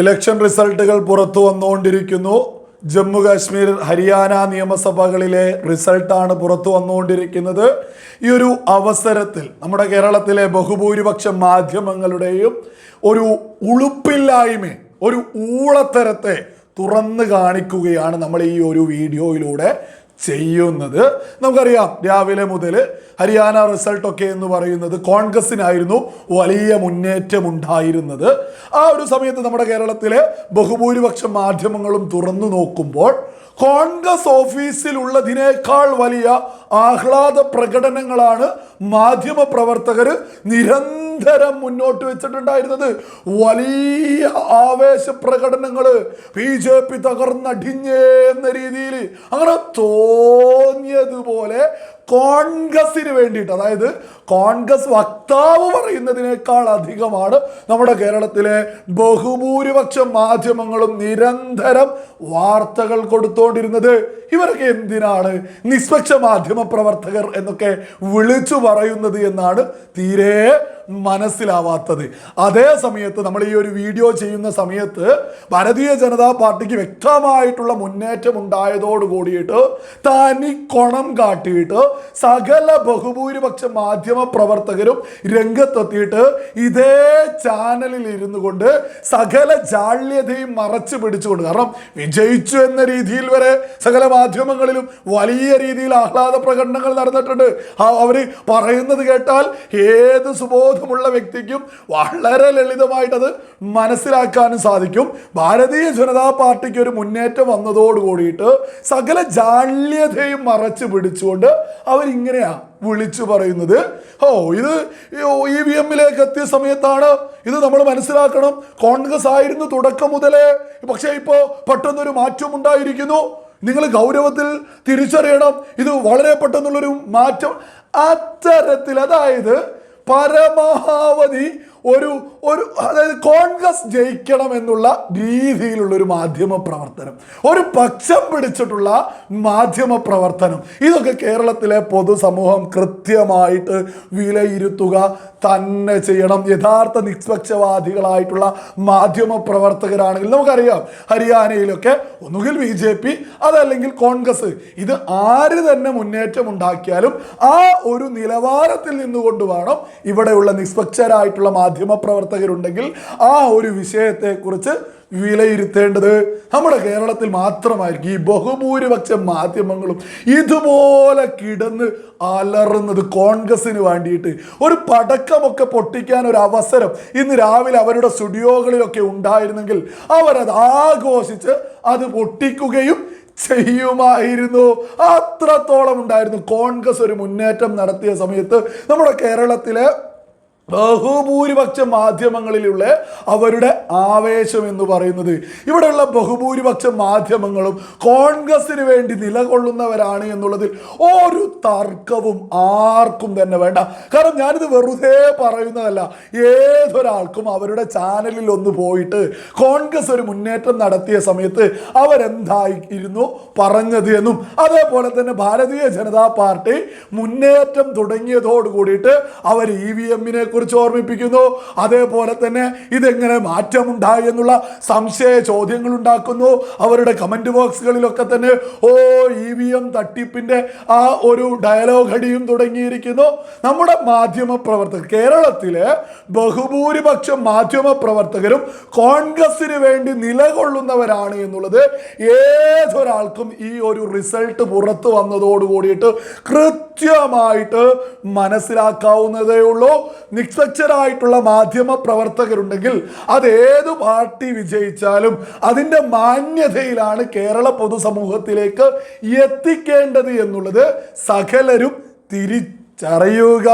Election റിസൾട്ടുകൾ പുറത്തു വന്നുകൊണ്ടിരിക്കുന്നു. ജമ്മു കാശ്മീർ ഹരിയാന നിയമസഭകളിലെ റിസൾട്ടാണ് പുറത്തു വന്നുകൊണ്ടിരിക്കുന്നത്. ഈ ഒരു അവസരത്തിൽ നമ്മുടെ കേരളത്തിലെ ബഹുഭൂരിപക്ഷം മാധ്യമങ്ങളുടെയും ഒരു ഉളുപ്പില്ലായ്മ ഒരു ഊളത്തരത്തെ തുറന്നു കാണിക്കുകയാണ് നമ്മൾ ഈ ഒരു വീഡിയോയിലൂടെ ചെയ്യുന്നത്. നമുക്കറിയാം രാവിലെ മുതൽ ഹരിയാന റിസൾട്ടൊക്കെ എന്ന് പറയുന്നത് കോൺഗ്രസിനായിരുന്നു വലിയ മുന്നേറ്റം ഉണ്ടായിരുന്നത് ആ ഒരു സമയത്ത് നമ്മുടെ കേരളത്തിലെ ബഹുഭൂരിപക്ഷം മാധ്യമങ്ങളും തുറന്നു നോക്കുമ്പോൾ കോൺഗ്രസ് ഓഫീസിലുള്ളതിനേക്കാൾ വലിയ ആഹ്ലാദ പ്രകടനങ്ങളാണ് മാധ്യമ പ്രവർത്തകർ നിരന്തരം മുന്നോട്ട് വെച്ചിട്ടുണ്ടായിരുന്നത് വലിയ ആവേശ പ്രകടനങ്ങൾ ബി ജെ പി തകർന്നടിഞ്ഞേ എന്ന രീതിയിൽ അങ്ങനെ തോന്നിയതുപോലെ കോൺഗ്രസിന് വേണ്ടിയിട്ട് അതായത് കോൺഗ്രസ് വക്താവ് പറയുന്നതിനേക്കാൾ അധികമാണ് നമ്മുടെ കേരളത്തിലെ ബഹുഭൂരിപക്ഷം മാധ്യമങ്ങളും നിരന്തരം വാർത്തകൾ കൊടുത്തോണ്ടിരുന്നത്. ഇവരൊക്കെ എന്തിനാണ്? നിഷ്പക്ഷ മാധ്യമ പ്രവർത്തകർ എന്നൊക്കെ വിളിച്ചു പറയുന്നത് എന്നാണ് തീരെ മനസ്സിലാവാത്തത്. അതേ സമയത്ത് നമ്മൾ ഈ ഒരു വീഡിയോ ചെയ്യുന്ന സമയത്ത് ഭാരതീയ ജനതാ പാർട്ടിക്ക് വ്യക്തമായിട്ടുള്ള മുന്നേറ്റം ഉണ്ടായതോട് കൂടിയിട്ട് തനി കൊണം കാട്ടിയിട്ട് സകല ബഹുഭൂരിപക്ഷ മാധ്യമ പ്രവർത്തകരും രംഗത്തെത്തിയിട്ട് ഇതേ ചാനലിൽ ഇരുന്നു കൊണ്ട് സകല ജാള്യതയും മറച്ചു പിടിച്ചുകൊണ്ട് കാരണം വിജയിച്ചു എന്ന രീതിയിൽ വരെ സകല മാധ്യമങ്ങളിലും വലിയ രീതിയിൽ ആഹ്ലാദ പ്രകടനങ്ങൾ നടന്നിട്ടുണ്ട്. അവർ പറയുന്നത് കേട്ടാൽ ഏത് സുബോധമുള്ള വ്യക്തിക്കും വളരെ ലളിതമായിട്ടത് മനസ്സിലാക്കാനും സാധിക്കും. ഭാരതീയ ജനതാ പാർട്ടിക്ക് ഒരു മുന്നേറ്റം വന്നതോട് കൂടിയിട്ട് സകല ജാള്യതയും മറച്ചു പിടിച്ചുകൊണ്ട് അവരിങ്ങനെയാ വിളിച്ചു പറയുന്നത്. ഓ ഇത് ഇ വി എമ്മിലേക്ക് എത്തിയ സമയത്താണ്. ഇത് നമ്മൾ മനസ്സിലാക്കണം. കോൺഗ്രസ് ആയിരുന്നു തുടക്കം മുതലേ. പക്ഷേ ഇപ്പോൾ പെട്ടെന്നൊരു മാറ്റം ഉണ്ടായിരിക്കുന്നു. നിങ്ങൾ ഗൗരവത്തിൽ തിരിച്ചറിയണം. ഇത് വളരെ പെട്ടെന്നുള്ളൊരു മാറ്റം. അത്തരത്തിൽ അതായത് പരമാവധി ഒരു ഒരു അതായത് കോൺഗ്രസ് ജയിക്കണം എന്നുള്ള രീതിയിലുള്ള ഒരു മാധ്യമ പ്രവർത്തനം ഒരു പക്ഷം പിടിച്ചിട്ടുള്ള മാധ്യമ പ്രവർത്തനം. ഇതൊക്കെ കേരളത്തിലെ പൊതുസമൂഹം കൃത്യമായിട്ട് വിലയിരുത്തുക തന്നെ ചെയ്യണം. യഥാർത്ഥ നിഷ്പക്ഷവാദികളായിട്ടുള്ള മാധ്യമ പ്രവർത്തകരാണെങ്കിൽ നമുക്കറിയാം ഹരിയാനയിലൊക്കെ ഒന്നുകിൽ ബി ജെ പി അതല്ലെങ്കിൽ കോൺഗ്രസ്. ഇത് ആര് തന്നെ മുന്നേറ്റം ഉണ്ടാക്കിയാലും ആ ഒരു നിലവാരത്തിൽ നിന്നുകൊണ്ട് വേണം ഇവിടെയുള്ള നിഷ്പക്ഷരായിട്ടുള്ള പ്രവർത്തകരുണ്ടെങ്കിൽ ആ ഒരു വിഷയത്തെക്കുറിച്ച് വിലയിരുത്തേണ്ടത് നമ്മുടെ കേരളത്തിൽ മാത്രമായിരിക്കും. ഈ ബഹുഭൂരിപക്ഷ മാധ്യമങ്ങളും ഇതുപോലെ കിടന്ന് അലറുന്നത് കോൺഗ്രസിന് വേണ്ടിയിട്ട്. ഒരു പടക്കമൊക്കെ പൊട്ടിക്കാൻ ഒരു അവസരം ഇന്ന് രാവിലെ അവരുടെ സ്റ്റുഡിയോകളിലൊക്കെ ഉണ്ടായിരുന്നെങ്കിൽ അവരത് ആഘോഷിച്ച് അത് പൊട്ടിക്കുകയും ചെയ്യുമായിരുന്നു. അത്രത്തോളം ഉണ്ടായിരുന്നു. കോൺഗ്രസ് ഒരു മുന്നേറ്റം നടത്തിയ സമയത്ത് നമ്മുടെ കേരളത്തിലെ ബഹുഭൂരിപക്ഷ മാധ്യമങ്ങളിലുള്ള അവരുടെ ആവേശം എന്ന് പറയുന്നത്. ഇവിടെയുള്ള ബഹുഭൂരിപക്ഷ മാധ്യമങ്ങളും കോൺഗ്രസിന് വേണ്ടി നിലകൊള്ളുന്നവരാണ് എന്നുള്ളതിൽ ഒരു തർക്കവും ആർക്കും തന്നെ വേണ്ട. കാരണം ഞാനിത് വെറുതെ പറയുന്നതല്ല. ഏതൊരാൾക്കും അവരുടെ ചാനലിൽ ഒന്ന് പോയിട്ട് കോൺഗ്രസ് ഒരു മുന്നേറ്റം നടത്തിയ സമയത്ത് അവരെന്തായിരുന്നു പറഞ്ഞത് എന്നും. അതേപോലെ തന്നെ ഭാരതീയ ജനതാ പാർട്ടി മുന്നേറ്റം തുടങ്ങിയതോട് കൂടിയിട്ട് അവർ ഇ വി എമ്മിനെ കുറിച്ച് ഓർമ്മിപ്പിക്കുന്നു. അതേപോലെ തന്നെ ഇതെങ്ങനെ മാറ്റമുണ്ടായി എന്നുള്ള സംശയ ചോദ്യങ്ങൾ ഉണ്ടാക്കുന്നു അവരുടെ കമന്റ് ബോക്സുകളിലൊക്കെ തന്നെ ഓ ഇ വി എം തട്ടിപ്പിന്റെ ആ ഒരു ഡയലോഗ് അടിയും തുടങ്ങിയിരിക്കുന്നു. നമ്മുടെ മാധ്യമ പ്രവർത്തകർ കേരളത്തിലെ ബഹുഭൂരിപക്ഷം മാധ്യമ പ്രവർത്തകരും കോൺഗ്രസിന് വേണ്ടി നിലകൊള്ളുന്നവരാണ് എന്നുള്ളത് ഏതൊരാൾക്കും ഈ ഒരു റിസൾട്ട് പുറത്തു വന്നതോട് കൂടിയിട്ട് കൃത്യമായിട്ട് മനസ്സിലാക്കാവുന്നതേ ഉള്ളൂ. നിഷ്പക്ഷരായിട്ടുള്ള മാധ്യമ പ്രവർത്തകരുണ്ടെങ്കിൽ അത് ഏത് പാർട്ടി വിജയിച്ചാലും അതിന്റെ മാന്യതയിലാണ് കേരള പൊതുസമൂഹത്തിലേക്ക് എത്തിക്കേണ്ടത് എന്നുള്ളത് സകലരും തിരിച്ചറിയുക.